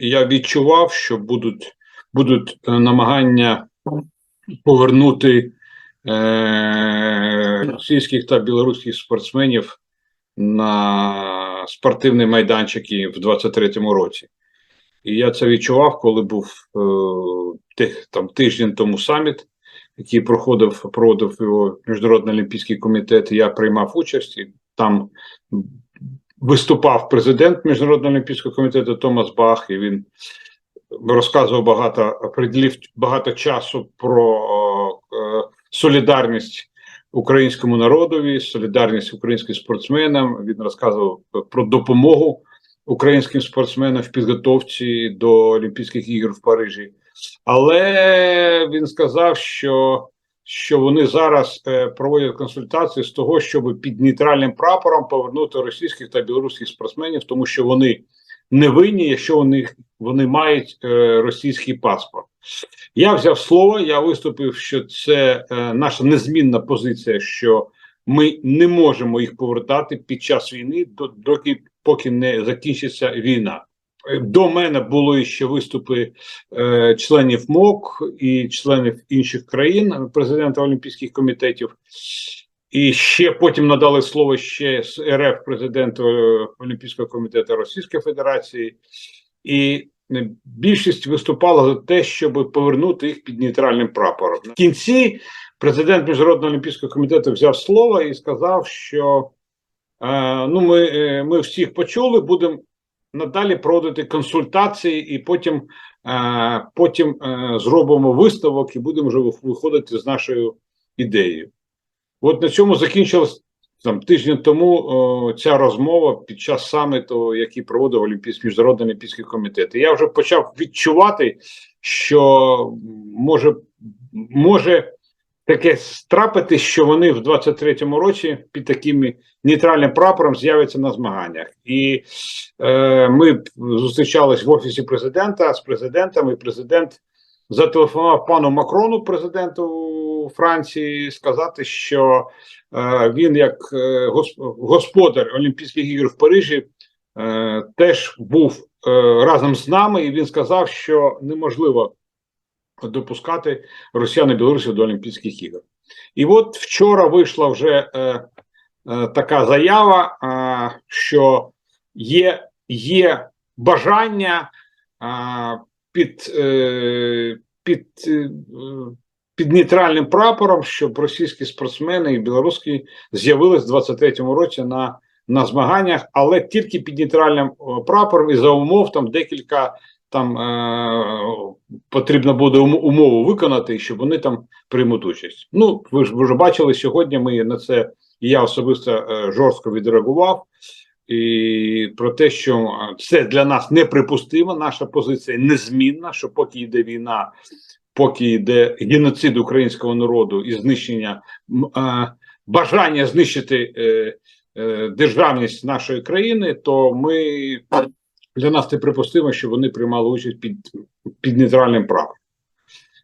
я відчував, що будуть, будуть е, намагання повернути е, російських та білоруських спортсменів на спортивні майданчики в 23-му році. І я це відчував, коли був е, там, тиждень тому саміт, який проходив, проводив його Міжнародний олімпійський комітет. і Я приймав участь, і там виступав президент Міжнародного олімпійського комітету Томас Бах, і він розказував багато, приділив багато часу про е, солідарність українському народові, солідарність українським спортсменам. Він розказував про допомогу українським спортсменам в підготовці до Олімпійських ігор в Парижі. Але він сказав, що, що вони зараз е, проводять консультації з того, щоб під нейтральним прапором повернути російських та білоруських спортсменів, тому що вони не винні, якщо вони, вони мають е, російський паспорт. Я взяв слово, я виступив, що це е, наша незмінна позиція, що ми не можемо їх повертати під час війни, до, доки поки не закінчиться війна. Е, До мене були ще виступи е, членів МОК і членів інших країн, президента Олімпійських комітетів. І ще потім надали слово ще з РФ президенту е, Олімпійського комітету Російської Федерації, і е, більшість виступала за те, щоб повернути їх під нейтральним прапором. В кінці президент Міжнародного олімпійського комітету взяв слово і сказав, що е, ну ми, е, ми всіх почули, будемо надалі проводити консультації, і потім, е, потім е, зробимо виставок і будемо вже виходити з нашою ідеєю. От на цьому закінчилась там тиждень тому о, ця розмова під час саміту, який проводив Олімпійський міжнародний олімпійський комітет. І я вже почав відчувати, що може, може таке страпити, що вони в 23-му році під таким нейтральним прапором з'являться на змаганнях. І е, ми зустрічались в офісі президента з президентом, і президент зателефонував пану Макрону, президенту Франції, сказати, що е, він, як е, господар Олімпійських ігор в Парижі, е, теж був е, разом з нами, і він сказав, що неможливо допускати росіян і білорусів до Олімпійських ігор. І от вчора вийшла вже е, е, така заява, е, що є, є бажання е, під, е, під, е, під нейтральним прапором, щоб російські спортсмени і білоруські з'явились в 23-му році на, на змаганнях, але тільки під нейтральним прапором і за умов там декілька там е, потрібно буде умову виконати, щоб вони там приймуть участь. Ну, ви ж ви вже бачили сьогодні. Ми на це і я особисто е, жорстко відреагував. І про те, що е, це для нас неприпустимо, наша позиція незмінна, що поки йде війна, поки йде геноцид українського народу і знищення е, бажання знищити е, е, державність нашої країни, то ми для нас неприпустимо, що вони приймали участь під, під нейтральним правом.